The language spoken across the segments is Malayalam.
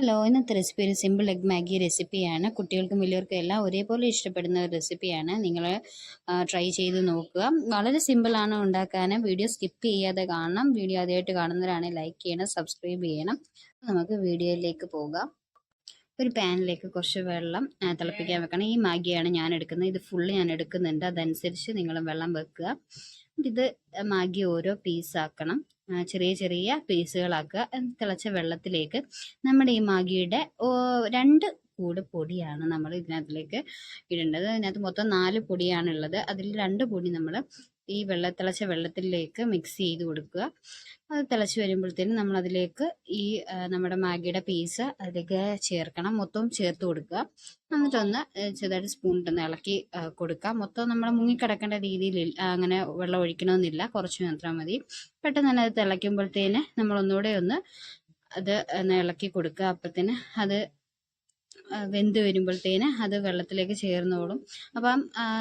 ഹലോ ഇന്നത്തെ റെസിപ്പി ഒരു സിമ്പിൾ എഗ് മാഗി റെസിപ്പിയാണ് കുട്ടികൾക്കും വലിയവർക്കും എല്ലാം ഒരേപോലെ ഇഷ്ടപ്പെടുന്ന ഒരു റെസിപ്പിയാണ് നിങ്ങൾ ട്രൈ ചെയ്ത് നോക്കുക. വളരെ സിമ്പിളാണ് ഉണ്ടാക്കാൻ വീഡിയോ സ്കിപ്പ് ചെയ്യാതെ കാണണം. വീഡിയോ ആദ്യമായിട്ട് കാണുന്നവരാണെങ്കിൽ ലൈക്ക് ചെയ്യണം സബ്സ്ക്രൈബ് ചെയ്യണം. നമുക്ക് വീഡിയോയിലേക്ക് പോകാം. ഒരു പാനിലേക്ക് കുറച്ച് വെള്ളം തിളപ്പിക്കാൻ വെക്കണം. ഈ മാഗിയാണ് ഞാൻ എടുക്കുന്നത്. ഇത് ഫുള്ള് ഞാൻ എടുക്കുന്നുണ്ട്. അതനുസരിച്ച് നിങ്ങൾ വെള്ളം വെക്കുക. ഇത് മാഗി ഓരോ പീസാക്കണം ചെറിയ ചെറിയ പീസുകളാക്കുക തിളച്ച വെള്ളത്തിലേക്ക് നമ്മുടെ ഈ മാഗിയുടെ രണ്ട് കൂട് പൊടിയാണ് നമ്മൾ ഇതിനകത്തിലേക്ക് ഇടേണ്ടത്. അതിനകത്ത് മൊത്തം നാല് പൊടിയാണുള്ളത്. അതിൽ രണ്ട് പൊടി നമ്മൾ ഈ വെള്ള തിളച്ച വെള്ളത്തിലേക്ക് മിക്സ് ചെയ്ത് കൊടുക്കുക. അത് തിളച്ച് വരുമ്പോഴത്തേനും നമ്മൾ അതിലേക്ക് ഈ നമ്മുടെ മാഗിയുടെ പീസ് അതിലേക്ക് ചേർക്കണം. മൊത്തം ചേർത്ത് കൊടുക്കുക. എന്നിട്ടൊന്ന് ചെറുതായിട്ട് സ്പൂൺ ഇട്ടൊന്ന് ഇളക്കി കൊടുക്കുക. മൊത്തം നമ്മൾ മുങ്ങിക്കിടക്കേണ്ട രീതിയിൽ അങ്ങനെ വെള്ളം ഒഴിക്കണമെന്നില്ല. കുറച്ച് മാത്രം മതി. പെട്ടെന്ന് തന്നെ അത് തിളയ്ക്കുമ്പോഴത്തേന് നമ്മൾ ഒന്നുകൂടെ ഒന്ന് അത് ഇളക്കി കൊടുക്കുക. അപ്പത്തിന് അത് വെന്ത് വരുമ്പോഴത്തേന് അത് വെള്ളത്തിലേക്ക് ചേർന്നോളും അപ്പം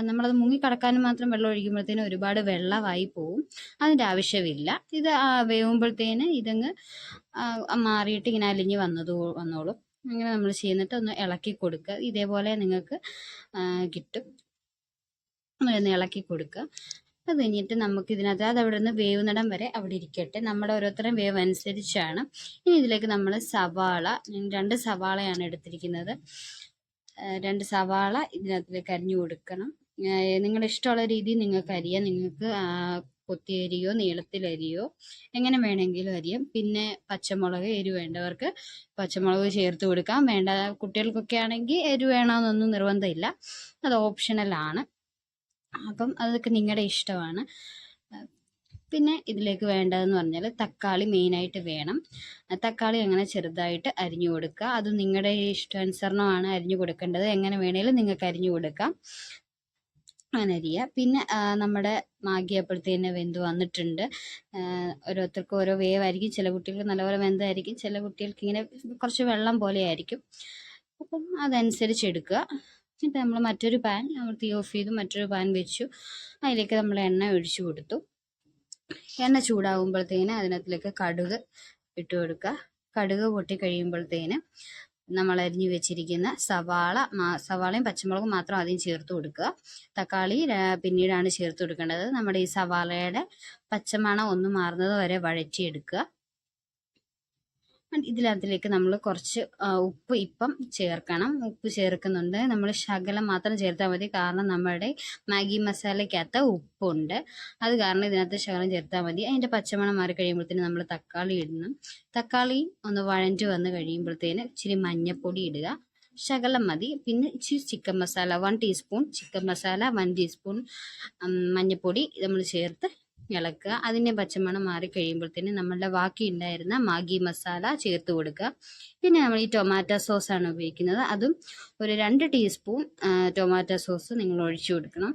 നമ്മളത് മുങ്ങിക്കിടക്കാനും മാത്രം വെള്ളം ഒഴിക്കുമ്പോഴത്തേന് ഒരുപാട് വെള്ളമായി പോവും. അതിന്റെ ആവശ്യമില്ല. ഇത് വേവുമ്പോഴത്തേന് ഇതങ്ങ് മാറിയിട്ട് ഇങ്ങനെ അലിഞ്ഞ് വന്നത് വന്നോളും. അങ്ങനെ നമ്മൾ ചെയ്യുന്നിട്ട് ഒന്ന് ഇളക്കി കൊടുക്കുക. ഇതേപോലെ നിങ്ങൾക്ക് കിട്ടും. ഒന്ന് ഇളക്കി കൊടുക്കുക. അത് കഴിഞ്ഞിട്ട് നമുക്ക് ഇതിനകത്ത് അത് അവിടെ നിന്ന് വേവുന്നിടം വരെ അവിടെ ഇരിക്കട്ടെ. നമ്മുടെ ഓരോരുത്തരും വേവ് അനുസരിച്ചാണ്. ഇനി ഇതിലേക്ക് നമ്മൾ സവാള രണ്ട് സവാളയാണ് എടുത്തിരിക്കുന്നത്. രണ്ട് സവാള ഇതിനകത്തിലേക്ക് അരിഞ്ഞു കൊടുക്കണം. നിങ്ങളുടെ ഇഷ്ടമുള്ള രീതി നിങ്ങൾക്ക് അരിയാം. നിങ്ങൾക്ക് കൊത്തി അരിയോ നീളത്തിലരിയോ എങ്ങനെ വേണമെങ്കിലും അരിയാം. പിന്നെ പച്ചമുളക് എരി വേണ്ടവർക്ക് പച്ചമുളക് ചേർത്ത് കൊടുക്കാം. വേണ്ട കുട്ടികൾക്കൊക്കെ ആണെങ്കിൽ എരി വേണമെന്നൊന്നും നിർബന്ധമില്ല. അത് ഓപ്ഷണലാണ്. അപ്പം അതൊക്കെ നിങ്ങളുടെ ഇഷ്ടമാണ്. പിന്നെ ഇതിലേക്ക് വേണ്ടതെന്ന് പറഞ്ഞാൽ തക്കാളി മെയിനായിട്ട് വേണം. തക്കാളി അങ്ങനെ ചെറുതായിട്ട് അരിഞ്ഞു കൊടുക്കുക. അത് നിങ്ങളുടെ ഇഷ്ടാനുസരണമാണ് അരിഞ്ഞു കൊടുക്കേണ്ടത്. എങ്ങനെ വേണേലും നിങ്ങൾക്ക് അരിഞ്ഞു കൊടുക്കാം. അങ്ങനെ അരിയുക പിന്നെ നമ്മുടെ മാഗി അപ്പോഴത്തേന് വെന്ത് വന്നിട്ടുണ്ട്. ഓരോരുത്തർക്കും ഓരോ വേവായിരിക്കും. ചില കുട്ടികൾക്ക് നല്ലപോലെ വെന്തായിരിക്കും. ചില കുട്ടികൾക്ക് ഇങ്ങനെ കുറച്ച് വെള്ളം പോലെ ആയിരിക്കും. അപ്പം അതനുസരിച്ച് എടുക്കുക. എന്നിട്ട് നമ്മൾ മറ്റൊരു പാൻ നമ്മൾ തീ ഓഫ് ചെയ്തു മറ്റൊരു പാൻ വെച്ചു. അതിലേക്ക് നമ്മൾ എണ്ണ ഒഴിച്ചു കൊടുത്തു. എണ്ണ ചൂടാകുമ്പോഴത്തേന് അതിനകത്തിലേക്ക് കടുക് ഇട്ട് കൊടുക്കുക. കടുക് പൊട്ടി കഴിയുമ്പോഴത്തേന് നമ്മൾ അരിഞ്ഞു വെച്ചിരിക്കുന്ന സവാള സവാളയും പച്ചമുളകും മാത്രം ആദ്യം ചേർത്ത് കൊടുക്കുക. തക്കാളി പിന്നീടാണ് ചേർത്ത് കൊടുക്കേണ്ടത്. നമ്മുടെ ഈ സവാളയുടെ പച്ചമണം ഒന്ന് മാറുന്നത് വരെ വഴറ്റിയെടുക്കുക. ഇതിനകത്തിലേക്ക് നമ്മൾ കുറച്ച് ഉപ്പ് ഇപ്പം ചേർക്കണം. ഉപ്പ് ചേർക്കുന്നുണ്ട്. നമ്മൾ ശകലം മാത്രം ചേർത്താൽ മതി. കാരണം നമ്മുടെ മാഗി മസാലയ്ക്കകത്ത് ഉപ്പുണ്ട്. അത് കാരണം ഇതിനകത്ത് ശകലം ചേർത്താൽ മതി. അതിന്റെ പച്ചമണം മാറി കഴിയുമ്പോഴത്തേന് നമ്മൾ തക്കാളി ഇടുന്നു തക്കാളി ഒന്ന് വഴഞ്ഞു വന്ന് കഴിയുമ്പോഴത്തേന് ഇച്ചിരി മഞ്ഞൾപ്പൊടി ഇടുക. ശകലം മതി. പിന്നെ ഇച്ചിരി chicken masala. One teaspoon chicken masala one teaspoon മഞ്ഞൾപ്പൊടി നമ്മൾ ചേർത്ത് ഇളക്കുക. അതിന്റെ പച്ചമണം മാറി കഴിയുമ്പോഴത്തേന് നമ്മളുടെ ബാക്കി ഉണ്ടായിരുന്ന മാഗി മസാല ചേർത്ത് കൊടുക്കുക. പിന്നെ നമ്മൾ ഈ ടൊമാറ്റോ സോസാണ് ഉപയോഗിക്കുന്നത്. അതും ഒരു രണ്ട് ടീസ്പൂൺ ടൊമാറ്റോ സോസ് നിങ്ങൾ ഒഴിച്ചു കൊടുക്കണം.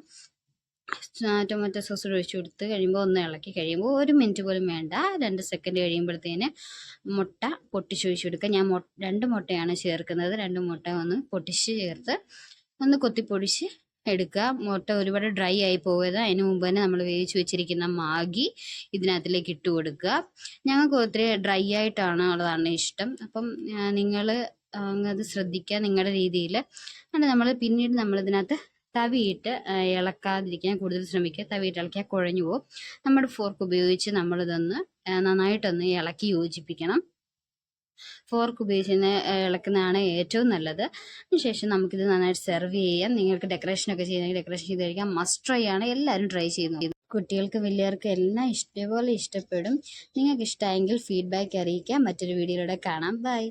ടൊമാറ്റോ സോസ് ഒഴിച്ചു കൊടുത്ത് കഴിയുമ്പോൾ ഒന്ന് ഇളക്കി കഴിയുമ്പോൾ ഒരു മിനിറ്റ് പോലും വേണ്ട. രണ്ട് സെക്കൻഡ് കഴിയുമ്പോഴത്തേന് മുട്ട പൊട്ടിച്ചൊഴിച്ച് കൊടുക്കുക. ഞാൻ രണ്ട് മുട്ടയാണ് ചേർക്കുന്നത്. രണ്ട് മുട്ട ഒന്ന് പൊട്ടിച്ച് ചേർത്ത് ഒന്ന് കൊത്തിപ്പൊടിച്ച് എടുക്കുക. മുട്ട ഒരുപാട് ഡ്രൈ ആയി പോകരുത് അതിന് മുമ്പ് തന്നെ നമ്മൾ വേവിച്ച് വെച്ചിരിക്കുന്ന മാഗി ഇതിനകത്തിലേക്ക് ഇട്ട് കൊടുക്കുക. ഞങ്ങൾക്ക് ഒത്തിരി ഡ്രൈ ആയിട്ടാണ് ഉള്ളതാണ് ഇഷ്ടം. അപ്പം നിങ്ങൾ അത് ശ്രദ്ധിക്കുക നിങ്ങളുടെ രീതിയിൽ. അങ്ങനെ നമ്മൾ പിന്നീട് നമ്മൾ ഇതിനകത്ത് തവിയിട്ട് ഇളക്കാതിരിക്കാൻ കൂടുതൽ ശ്രമിക്കുക. തവിയിട്ട് ഇളക്കിയാൽ കുഴഞ്ഞു പോകും. നമ്മുടെ ഫോർക്ക് ഉപയോഗിച്ച് നമ്മളിതൊന്ന് നന്നായിട്ടൊന്ന് ഇളക്കി യോജിപ്പിക്കണം. ഫോർക്ക് ഉപയോഗിച്ച് ഇളക്കുന്നതാണ് ഏറ്റവും നല്ലത്. അതിനുശേഷം നമുക്കിത് നന്നായിട്ട് സെർവ് ചെയ്യാം. നിങ്ങൾക്ക് ഡെക്കറേഷനൊക്കെ ചെയ്യണമെങ്കിൽ ഡെക്കറേഷൻ ചെയ്ത് കഴിക്കാം. മസ്റ്റ് ട്രൈ ആണ്. എല്ലാവരും ട്രൈ ചെയ്യുന്നു. കുട്ടികൾക്ക് വലിയവർക്ക് എല്ലാം ഇഷ്ടപോലെ ഇഷ്ടപ്പെടും. നിങ്ങൾക്ക് ഇഷ്ടമായെങ്കിൽ ഫീഡ്ബാക്ക് അറിയിക്കാം. മറ്റൊരു വീഡിയോയിലൂടെ കാണാം. ബൈ